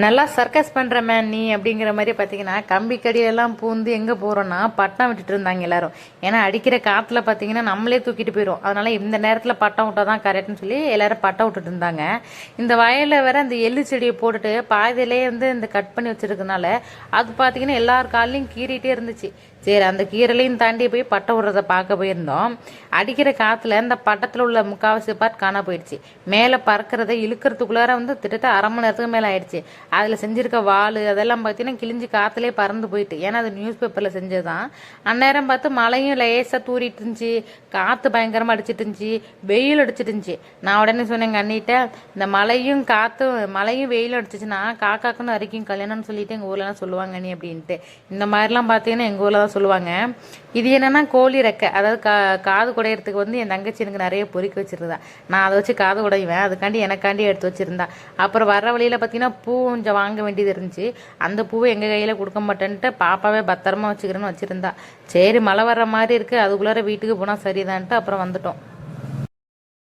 நல்லா சர்க்கஸ் பண்ணுற மேன் நீ அப்படிங்கிற மாதிரி பார்த்தீங்கன்னா கம்பி கடியெல்லாம் பூந்து எங்கே போகிறோன்னா பட்டம் விட்டுட்டு இருந்தாங்க எல்லாரும். ஏன்னா அடிக்கிற காற்றுல பார்த்தீங்கன்னா நம்மளே தூக்கிட்டு போயிடும் அதனால் இந்த நேரத்தில் பட்டம் விட்டால் தான் கரெக்ட்னு சொல்லி எல்லாரும் பட்டம் விட்டுட்டு இருந்தாங்க. இந்த வயலில் வேற அந்த எள்ளு செடியை போட்டுட்டு பாதியிலே வந்து இந்த கட் பண்ணி வச்சிருக்கனால அது பார்த்தீங்கன்னா எல்லார் கால்லையும் கீறிட்டே இருந்துச்சு. சரி அந்த கீரலையும் தாண்டி போய் பட்டம் விடுறத பார்க்க போயிருந்தோம். அடிக்கிற காற்றுல இந்த பட்டத்தில் உள்ள முக்காவாசி பார்ட் காணா போயிடுச்சு. மேலே பறக்கிறத இழுக்கிறதுக்குள்ளார வந்து திட்டத்தை அரை மணி நேரத்துக்கு மேலே ஆயிடுச்சு. அதில் செஞ்சுருக்க வாள் அதெல்லாம் பார்த்தீங்கன்னா கிழிஞ்சு காற்றுலேயே பறந்து போயிட்டு. ஏன்னா அது நியூஸ் பேப்பரில் செஞ்சது தான் அந்நேரம் பார்த்து மழையும் லேசாக தூரிட்டு இருந்துச்சு. காற்று பயங்கரமாக அடிச்சிட்டு இருந்துச்சு. வெயில் அடிச்சிட்டு இருந்துச்சு. நான் உடனே சொன்னேன் எங்கள் அண்ணிட்ட இந்த மழையும் காற்றும் மழையும் வெயில் அடிச்சிச்சுன்னா காக்காக்குன்னு அரைக்கும் கல்யாணம்னு சொல்லிட்டு எங்கள் ஊர்லலாம் சொல்லுவாங்க அண்ணி அப்படின்ட்டு. இந்த மாதிரிலாம் பார்த்தீங்கன்னா எங்கள் ஊரில் தான் சொல்லுவாங்க. இது என்னென்னா கோழி ரெக்கை. அதாவது கா காது குடையிறதுக்கு வந்து என் தங்கச்சி எனக்கு நிறைய பொறுக்கி வச்சிருந்தா. நான் அதை வச்சு காது உடைவேன் அதுக்காண்டி எனக்காண்டி எடுத்து வச்சுருந்தா. அப்புறம் வர வழியில் பார்த்தீங்கன்னா பூ கொஞ்சம் வாங்க வேண்டியது இருந்துச்சு. அந்த பூவை எங்கள் கையில் கொடுக்க மாட்டேன்ட்டு பாப்பாவே பத்திரமா வச்சுக்கிறேன்னு வச்சுருந்தா. சரி மழை வர்ற மாதிரி இருக்குது அதுக்குள்ளார வீட்டுக்கு போனால் சரிதான்ட்டு அப்புறம் வந்துட்டோம்.